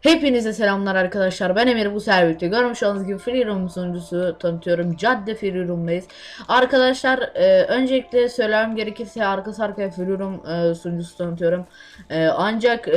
Hepinize selamlar arkadaşlar. Ben Emir bu serverde görmüş olduğunuz gibi Free Room sunucusu tanıtıyorum. Cadde Free Room'dayız. Arkadaşlar e, öncelikle söylemem gerekirse arka arkaya Free Room e, sunucusu tanıtıyorum. E, ancak e,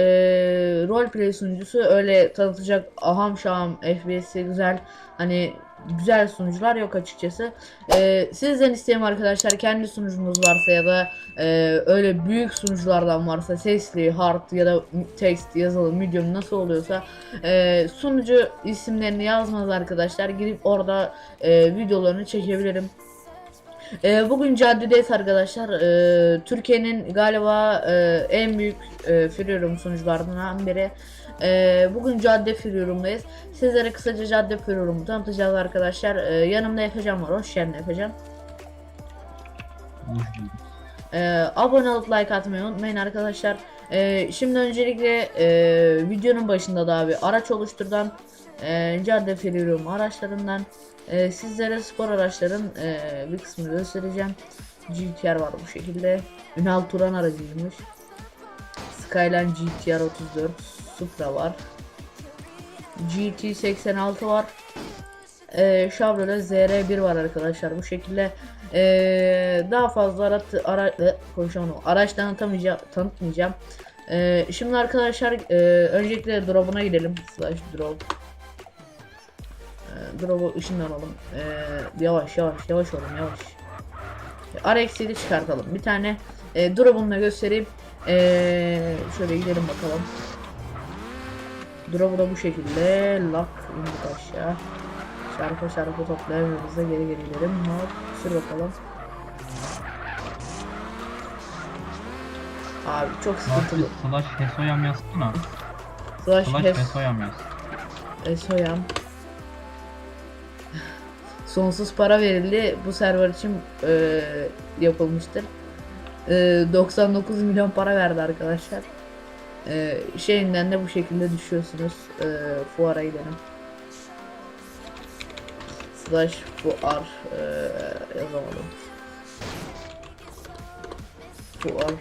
roleplay sunucusu öyle tanıtacak aham şaham FPS'i güzel hani güzel sunucular yok açıkçası. Ee, sizden isteğim arkadaşlar kendi sunucunuz varsa ya da e, öyle büyük sunuculardan varsa sesli, hard ya da text, yazılı, medium nasıl oluyorsa e, sunucu isimlerini yazmanız arkadaşlar girip orada e, videolarını çekebilirim. E, bugün caddedeyiz arkadaşlar. E, Türkiye'nin galiba e, en büyük e, room sunucularından biri. E, bugün cadde free room'dayız. Sizlere kısaca cadde room'u tanıtacağız arkadaşlar. E, yanımda Efecan var. Hoş geldin Efecan. E, abone olup like atmayı unutmayın arkadaşlar. E, şimdi öncelikle e, videonun başında da abi araç oluşturdan e, cadde room araçlarından e, sizlere spor araçların e, bir kısmını göstereceğim. GTR var bu şekilde. Ünal Turan aracıymış. Skyline GTR 34 Supra var. GT 86 var. Ee, Chevrolet ZR1 var arkadaşlar bu şekilde. Ee, daha fazla ara, ara e, konuşamadım. araç tanıtmayacağım. Ee, şimdi arkadaşlar e, öncelikle drop'una gidelim. Slash drop. Drop'u ışınlanalım. Ee, yavaş yavaş yavaş olun yavaş. RX'yi çıkartalım. Bir tane e, drop'unu da göstereyim. Ee, şöyle gidelim bakalım. Drop'u da bu şekilde. Lock indik aşağı. Şarkı şarkı toplayamıyoruz da geri geri gidelim. Hop sür bakalım. Abi çok sıkıntılı. Slash Hesoyam yazsana. Slash Slash Hes Hesoyam yaz. Esoyam. Sonsuz para verildi. Bu server için e, yapılmıştır. E, 99 milyon para verdi arkadaşlar. E, şeyinden de bu şekilde düşüyorsunuz. E, fuara gidelim. Slash fuar e, yazamadım. Fuar.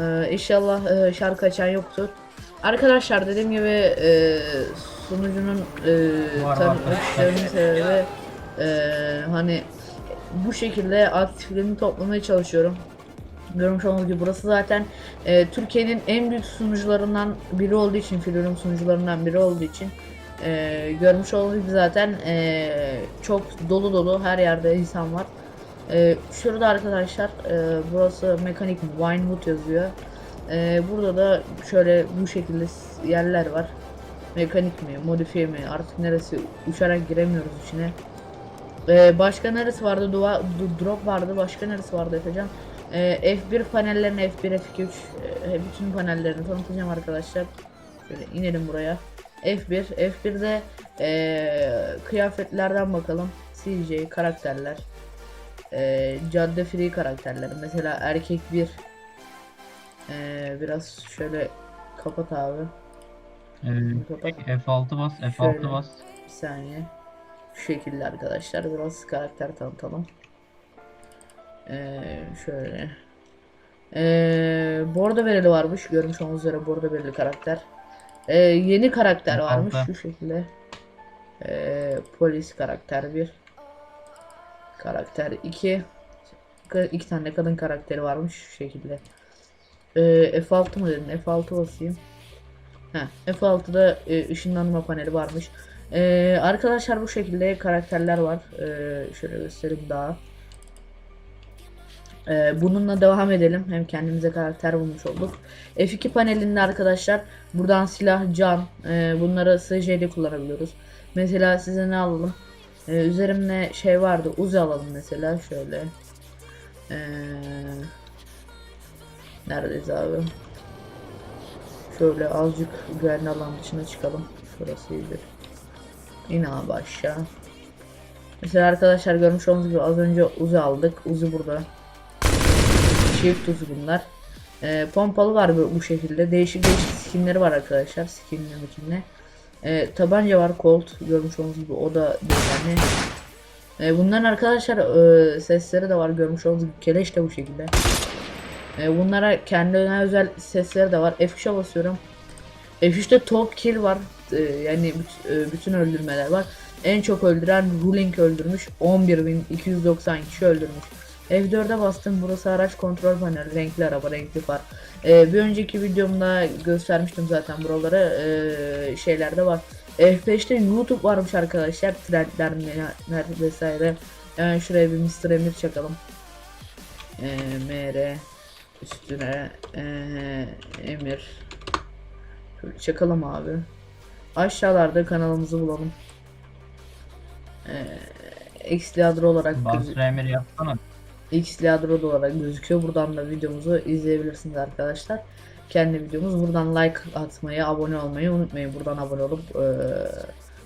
E, inşallah e, şarkı açan yoktur. Arkadaşlar dediğim gibi e, sunucunun e, istememin sebebi e, hani bu şekilde aktiflerini toplamaya çalışıyorum. Görmüş olduğunuz gibi burası zaten e, Türkiye'nin en büyük sunucularından biri olduğu için, Freedom sunucularından biri olduğu için e, görmüş olduğunuz gibi zaten e, çok dolu dolu her yerde insan var. E, şurada arkadaşlar e, burası mekanik Winewood yazıyor. E, burada da şöyle bu şekilde yerler var. Mekanik mi, modifiye mi artık neresi uçarak giremiyoruz içine. E, başka neresi vardı? Dua, du- drop vardı. Başka neresi vardı Efecan? E, F1 panellerini F1, F2, 3 e, bütün panellerini tanıtacağım arkadaşlar. Şöyle inelim buraya. F1, F1'de e, kıyafetlerden bakalım. CJ karakterler. E, cadde free karakterler. Mesela erkek bir e, biraz şöyle kapat abi. Ee, Kapat. F6 bas, F6 Şöyle. bas. Bir saniye. Şu şekilde arkadaşlar biraz karakter tanıtalım. Ee, şöyle. Ee, bordo bereli varmış. Görmüş olduğunuz üzere bordo bereli karakter. Ee, yeni karakter Altta. varmış şu şekilde. Ee, polis karakter 1. Karakter 2. iki tane kadın karakteri varmış şu şekilde. Ee, F6 mı dedin? F6 basayım. Heh, F6'da e, ışınlanma paneli varmış. Ee, arkadaşlar bu şekilde karakterler var. Ee, şöyle göstereyim daha. Ee, bununla devam edelim. Hem kendimize karakter bulmuş olduk. F2 panelinde arkadaşlar buradan silah, can e, bunları SJ'de kullanabiliyoruz. Mesela size ne alalım? Ee, üzerimde şey vardı. Uzi alalım mesela şöyle. Ee, neredeyiz abi? Şöyle azıcık güvenli alan dışına çıkalım. Şurası iyidir. Yine abi aşağı. Mesela arkadaşlar görmüş olduğunuz gibi az önce Uzi aldık. Uzi burada. Çift Uzi bunlar. Ee, pompalı var bu, bu şekilde. Değişik değişik skinleri var arkadaşlar. Skinli mikinli. E, tabanca var Colt görmüş olduğunuz gibi o da yani. E, bunların arkadaşlar e, sesleri de var görmüş olduğunuz gibi keleş de bu şekilde. E, bunlara kendine özel sesleri de var. F3'e basıyorum. F3'te top kill var. E, yani e, bütün öldürmeler var. En çok öldüren Ruling öldürmüş. 11.290 kişi öldürmüş. F4'e bastım. Burası araç kontrol paneli. Renkli araba, renkli far. E, bir önceki videomda göstermiştim zaten buraları. E, şeylerde var. F5'te YouTube varmış arkadaşlar. Trendler vesaire. Yani şuraya bir Mr. Emir çakalım. E, MR üstüne e, Emir çakalım abi. Aşağılarda kanalımızı bulalım. Ee, Xliadro olarak gözü- Basra Emir yapsana. Xliadro olarak gözüküyor. Buradan da videomuzu izleyebilirsiniz arkadaşlar. Kendi videomuz. Buradan like atmayı, abone olmayı unutmayın. Buradan abone olup eee,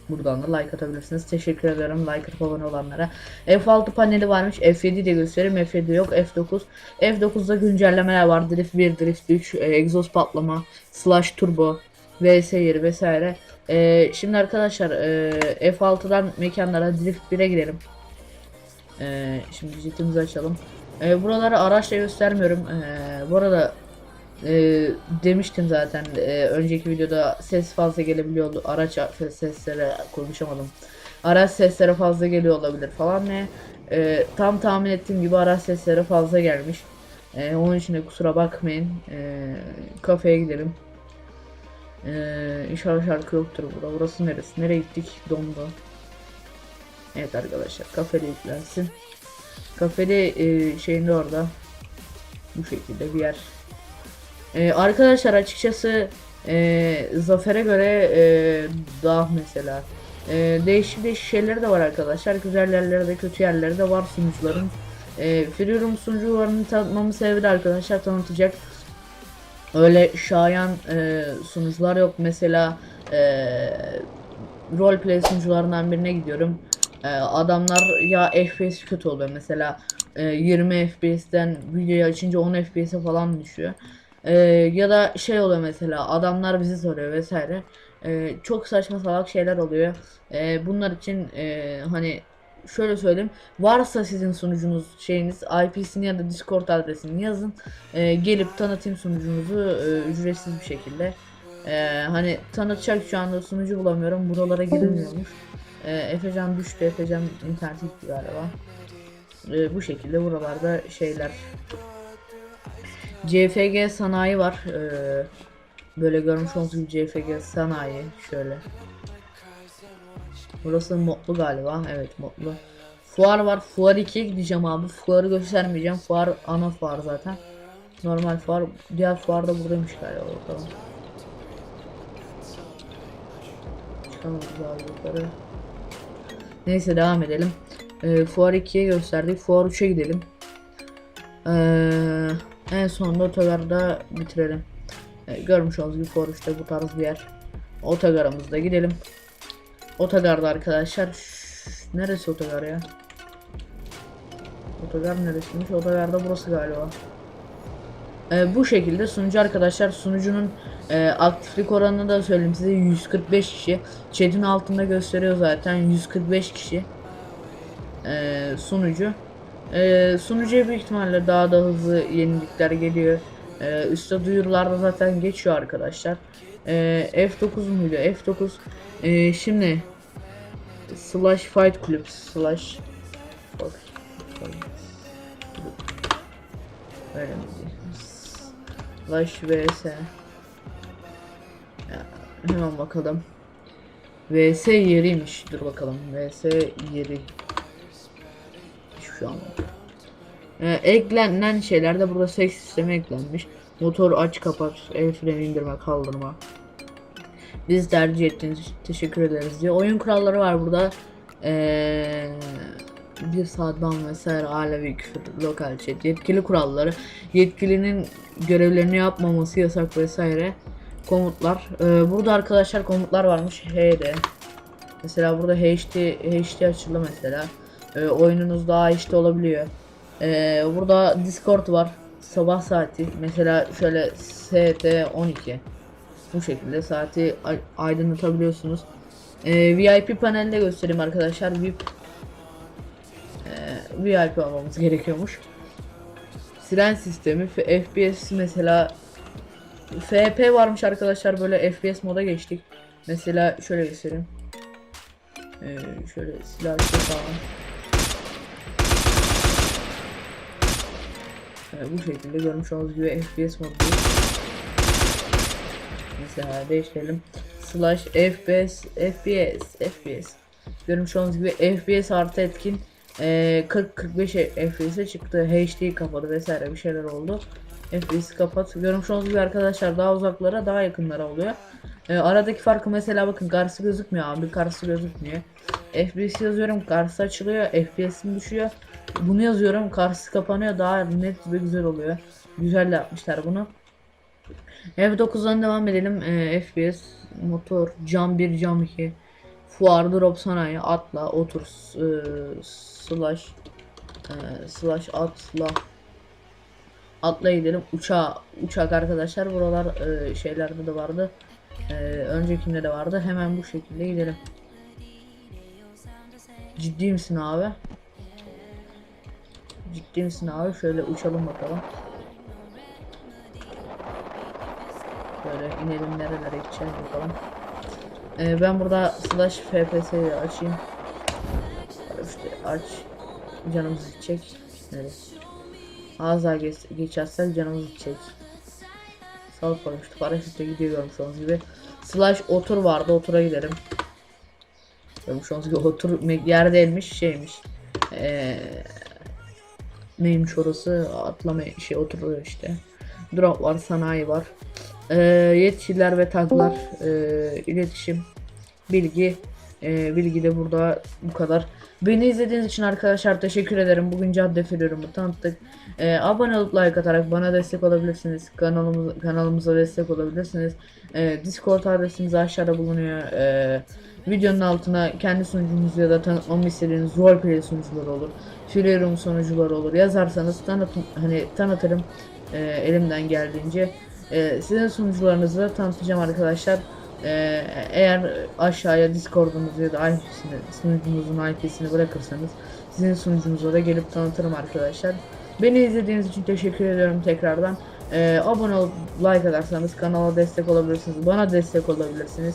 buradan da like atabilirsiniz. Teşekkür ederim like atıp abone olanlara. F6 paneli varmış. F7 de göstereyim. F7 yok. F9. F9'da güncellemeler var. Drift 1, Drift 3, e, egzoz patlama, slash turbo, VS yeri vesaire. E, şimdi arkadaşlar e, F6'dan mekanlara Drift 1'e girelim. E, şimdi jetimizi açalım. E, buraları araçla göstermiyorum. E, bu arada e, demiştim zaten e, önceki videoda ses fazla gelebiliyordu. Araç sesleri konuşamadım. Araç sesleri fazla geliyor olabilir falan ne. E, tam tahmin ettiğim gibi araç sesleri fazla gelmiş. E, onun için de kusura bakmayın. E, kafeye gidelim. E, inşallah şarkı yoktur burada. Burası neresi? Nereye gittik? Dondu. Evet arkadaşlar kafede yüklensin. Kafede e, şeyinde orada. Bu şekilde bir yer. E, arkadaşlar açıkçası e, Zafer'e göre e, daha mesela e, değişik değişik şeyleri de var arkadaşlar. Güzel yerleri de kötü yerleri de var sunucuların. E, Freeroom sunucularını tanıtmamın sebebi arkadaşlar tanıtacak. Öyle şayan e, sunucular yok. Mesela e, roleplay sunucularından birine gidiyorum. E, adamlar ya FPS kötü oluyor. Mesela e, 20 FPS'ten videoyu açınca 10 FPS'e falan düşüyor. E, ya da şey oluyor mesela adamlar bizi soruyor vesaire. E, çok saçma salak şeyler oluyor. E, bunlar için e, hani şöyle söyleyeyim. Varsa sizin sunucunuz şeyiniz IP'sini ya da Discord adresini yazın. E, gelip tanıtayım sunucunuzu e, ücretsiz bir şekilde. E, hani tanıtacak şu anda sunucu bulamıyorum. Buralara girilmiyormuş. E, Efecan düştü. Efecan internet gitti galiba. E, bu şekilde buralarda şeyler. CFG sanayi var. E, böyle görmüş olduğunuz gibi CFG sanayi. Şöyle. Burası modlu galiba. Evet modlu. Fuar var. Fuar 2'ye gideceğim abi. Fuarı göstermeyeceğim. Fuar ana fuar zaten. Normal fuar. Diğer fuar da buradaymış galiba. Bakalım. Çıkalım daha yukarı. Neyse devam edelim. Ee, fuar 2'ye gösterdik. Fuar 3'e gidelim. Ee, en sonunda otogarda bitirelim. Ee, görmüş olduğunuz gibi 3'te bu tarz bir yer. Otogarımızda gidelim. Otogarda arkadaşlar. Şşş, neresi otogar ya? Otogar neresiymiş? Otogarda burası galiba. Ee, bu şekilde sunucu arkadaşlar sunucunun e, aktiflik oranını da söyleyeyim size 145 kişi. Chat'in altında gösteriyor zaten 145 kişi. Ee, sunucu. Ee, sunucuya büyük ihtimalle daha da hızlı yenilikler geliyor. Ee, üstte duyurularda zaten geçiyor arkadaşlar. Ee, F9 muydu? F9 ee, şimdi slash fight club slash bak mi slash vs Ya, hemen bakalım. Vs yeriymiş. Dur bakalım. Vs yeri şu an ee, eklenen şeyler de burada seks sistemi eklenmiş motor aç kapat el freni indirme kaldırma biz tercih ettiğiniz için teşekkür ederiz diyor. Oyun kuralları var burada. Ee, bir saat ban vesaire alevi küfür, lokal chat, yetkili kuralları, yetkilinin görevlerini yapmaması yasak vesaire komutlar. Ee, burada arkadaşlar komutlar varmış. HD. Mesela burada HD, HD açıldı mesela. Ee, oyununuz daha HD olabiliyor. Ee, burada Discord var. Sabah saati. Mesela şöyle ST 12. bu şekilde saati ay- aydınlatabiliyorsunuz. Ee, VIP panelde göstereyim arkadaşlar. VIP ee, VIP almamız gerekiyormuş. Siren sistemi, FPS mesela FP varmış arkadaşlar böyle FPS moda geçtik. Mesela şöyle göstereyim. Ee, şöyle silah falan. Bu şekilde görmüş olduğunuz gibi FPS moddayız. Mesela değiştirelim. Slash FPS FPS FPS. Görmüş olduğunuz gibi FPS artı etkin. Ee, 40-45 FPS'e çıktı. HD kapadı vesaire bir şeyler oldu. FPS kapat. Görmüş olduğunuz gibi arkadaşlar daha uzaklara daha yakınlara oluyor. Ee, aradaki farkı mesela bakın karşısı gözükmüyor abi karşısı gözükmüyor. FPS yazıyorum karşısı açılıyor FPS'im düşüyor. Bunu yazıyorum karşısı kapanıyor daha net ve güzel oluyor. Güzel yapmışlar bunu. F9'dan devam edelim. Ee, FPS, motor, cam 1, cam 2, fuar, drop sanayi, atla, otur, e, slash, e, slash atla. Atla gidelim. Uçağa, uçak arkadaşlar. Buralar e, şeylerde de vardı. E, öncekinde de vardı. Hemen bu şekilde gidelim. Ciddi misin abi? Ciddi misin abi? Şöyle uçalım bakalım. Böyle inelim nerelere gideceğiz bakalım. Ee, ben burada slash fps'yi açayım. İşte aç. Canımız gidecek. Az daha geç, geç açsak canımız gidecek. Sağlık koymuştuk. Paraşütle gidiyor görmüş gibi. Slash otur vardı. Otura gidelim. Görmüş olduğunuz gibi otur yerdeymiş şeymiş. Ee, neymiş orası? Atlama şey oturuyor işte. Drop var, sanayi var. Ee, yetkililer ve taglar, ee, iletişim, bilgi, ee, bilgi de burada bu kadar. Beni izlediğiniz için arkadaşlar teşekkür ederim. Bugün cadde filyorumu tanıttık. Ee, abone olup like atarak bana destek olabilirsiniz. Kanalımız, kanalımıza destek olabilirsiniz. Ee, Discord adresimiz aşağıda bulunuyor. Ee, videonun altına kendi sunucunuzu ya da tanıtmamı istediğiniz roleplay sunucuları olur. Filyorum sunucuları olur. Yazarsanız tanıtım hani tanıtırım ee, elimden geldiğince. Ee, sizin sunucularınızı da tanıtacağım arkadaşlar. Ee, eğer aşağıya Discord'unuzu ya da IP'sini, sunucunuzun IP'sini bırakırsanız sizin sunucunuza da gelip tanıtırım arkadaşlar. Beni izlediğiniz için teşekkür ediyorum tekrardan. Ee, abone olup like atarsanız kanala destek olabilirsiniz. Bana destek olabilirsiniz.